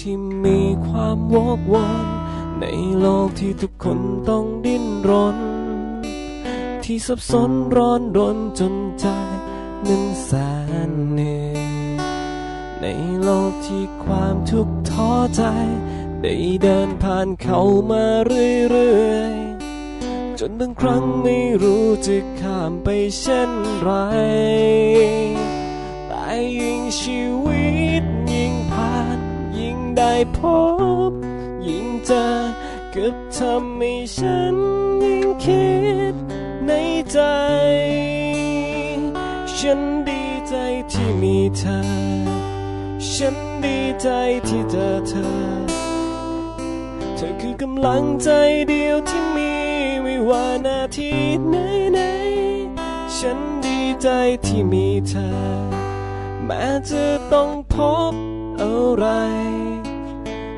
ที่มีความวกวนในโลกที่ทุกคนต้องดิ้นรน ที่สับสนร้อนรนจนใจนั้นแสนเหนื่อยในโลกที่ความทุกข์ท้อใจ ได้เดินผ่านเขามาเรื่อยๆ จนบางครั้งไม่รู้จะข้ามไปเช่นไรแต่ยิ่งชีวิต พบ ยิ่งเจอกับทำให้ฉันยิ่งคิดในใจ ฉันดีใจที่มีเธอ ฉันดีใจที่เจอเธอ เธอคือกำลังใจเดียวที่มีไม่ว่านาทีไหนไหนฉันดีใจที่มีเธอ แม้จะต้องพบอะไร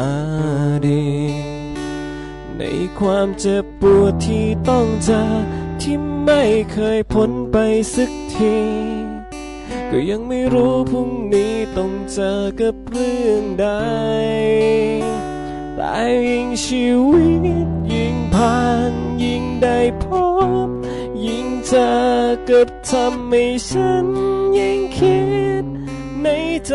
อดีตในความเจ็บปวดที่ต้องเจอที่ไม่เคยพ้นไปสักที ก็ยังไม่รู้พรุ่งนี้ต้องเจอกับเรื่องใดแต่ยิ่งชีวิตยิ่งผ่านยิ่งได้พบ ยิ่งเจอกับทำให้ฉันยิ่งคิดในใจ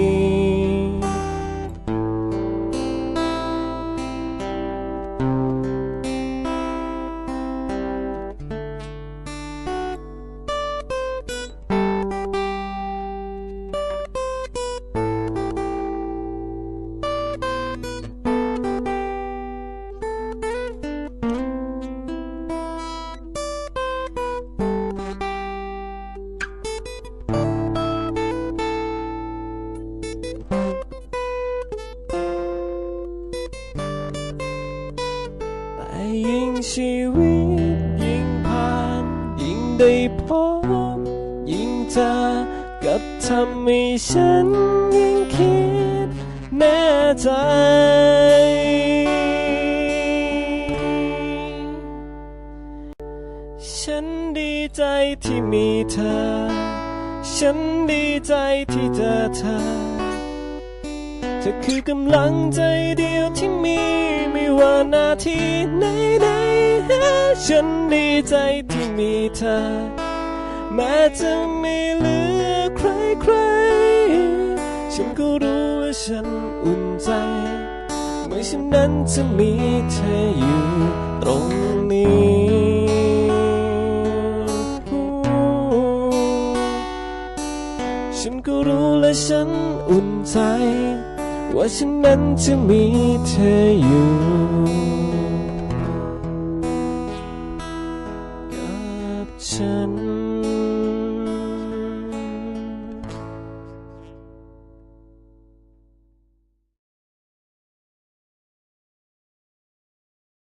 ชีวิตยิ่งผ่าน ยิ่งได้พบยิ่งเจอกับทำให้ฉันยิ่งคิดแน่ใจ ฉันดีใจที่มีเธอ ฉันดีใจที่เจอเธอ เธอคือกำลังใจเดียวที่มีไม่ว่านาทีไหนไหน ฉันดีใจที่มีเธอ แม้จะไม่เหลือใครใคร ฉันก็รู้ว่าฉันอุ่นใจ เมื่อฉันนั้นจะมีเธออยู่ตรงนี้ฉันก็รู้และฉันอุ่นใจ ว่าฉันนั้นจะมีเธออยู่